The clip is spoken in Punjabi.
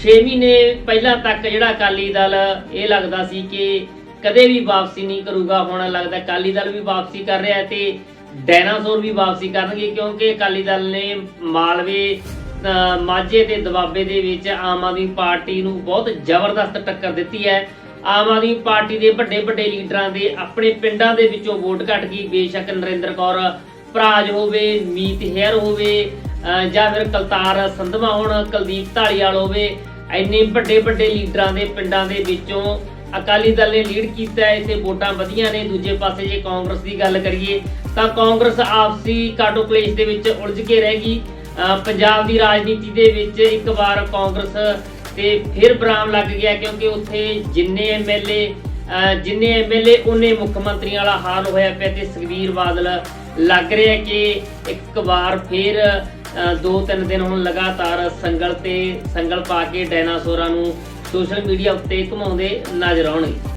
6 ਮਹੀਨੇ ਪਹਿਲਾਂ ਤੱਕ ਜਿਹੜਾ ਅਕਾਲੀ ਦਲ ਇਹ ਲੱਗਦਾ ਸੀ ਕਿ ਕਦੇ ਵੀ ਵਾਪਸੀ ਨਹੀਂ ਕਰੂਗਾ, ਹੁਣ ਲੱਗਦਾ ਅਕਾਲੀ ਦਲ ਵੀ ਵਾਪਸੀ ਕਰ ਰਿਹਾ ਹੈ ਤੇ ਡਾਇਨਾਸੌਰ ਵੀ ਵਾਪਸੀ ਕਰਨਗੇ ਕਿਉਂਕਿ ਅਕਾਲੀ ਦਲ ਨੇ ਮਾਲਵੇ ਮਾਝੇ ਤੇ ਦਬਾਬੇ ਦੇ ਵਿੱਚ ਆਮ ਆਦਮੀ ਪਾਰਟੀ ਨੂੰ ਬਹੁਤ ਜ਼ਬਰਦਸਤ ਟੱਕਰ ਦਿੱਤੀ ਹੈ। ਆਮ ਆਦਮੀ ਪਾਰਟੀ ਦੇ ਵੱਡੇ ਵੱਡੇ ਲੀਡਰਾਂ ਦੇ ਆਪਣੇ ਪਿੰਡਾਂ ਦੇ ਵਿੱਚੋਂ ਵੋਟ ਘਟ ਗਈ। ਬੇਸ਼ੱਕ ਨਰਿੰਦਰ ਕੌਰ ਭਰਾਜ ਹੋਵੇ, ਮੀਤ ਹੈਰ ਹੋਵੇ ਜਾਂ ਫਿਰ ਕਲਤਾਰ ਸੰਧਵਾ ਹੋਣ ਕੁਲਦੀਪ ਢਾਲੀਵਾਲ ਹੋਵੇ ਇੰਨੇ ਵੱਡੇ ਵੱਡੇ ਲੀਡਰਾਂ ਦੇ ਪਿੰਡਾਂ ਦੇ ਵਿੱਚੋਂ ਅਕਾਲੀ ਦਲ ਨੇ ਲੀਡ ਕੀਤਾ ਇੱਥੇ ਵੋਟਾਂ ਵਧੀਆਂ ਨੇ, ਦੂਜੇ ਪਾਸੇ ਜੇ ਕਾਂਗਰਸ ਦੀ ਗੱਲ ਕਰੀਏ, ਤਾਂ ਕਾਂਗਰਸ ਆਪਸੀ ਕਾਟੋ ਕਲੇਸ਼ ਦੇ ਵਿੱਚ ਉਲਝ ਕੇ ਰਹਿ ਗਈ। ਪੰਜਾਬ ਦੀ ਰਾਜਨੀਤੀ ਦੇ ਵਿੱਚ ਇੱਕ ਵਾਰ ਕਾਂਗਰਸ ਤੇ ਫਿਰ ਬਰਾਮ ਲੱਗ ਗਿਆ, ਕਿਉਂਕਿ ਉੱਥੇ ਜਿੰਨੇ ਐਮਐਲਏ ਜਿੰਨੇ ਐਮਐਲਏ ਉਹਨੇ ਮੁੱਖ ਮੰਤਰੀਆਂ ਵਾਲਾ ਹਾਲ ਹੋਇਆ ਪਿਆ ਤੇ ਸੁਖਬੀਰ ਬਾਦਲ ਲੱਗ ਰਿਹਾ ਕਿ ਇੱਕ ਵਾਰ ਫਿਰ ਦੋ ਤਿੰਨ ਦਿਨ ਹੁਣ ਲਗਾਤਾਰ ਸੰਗਲ ਤੇ ਸੰਗਲ ਪਾ ਕੇ ਡਾਇਨਾਸੌਰਾਂ ਨੂੰ ਸੋਸ਼ਲ ਮੀਡੀਆ ਉੱਤੇ ਘੁਮਾਉਂਦੇ ਨਜ਼ਰ ਆਉਣਗੇ।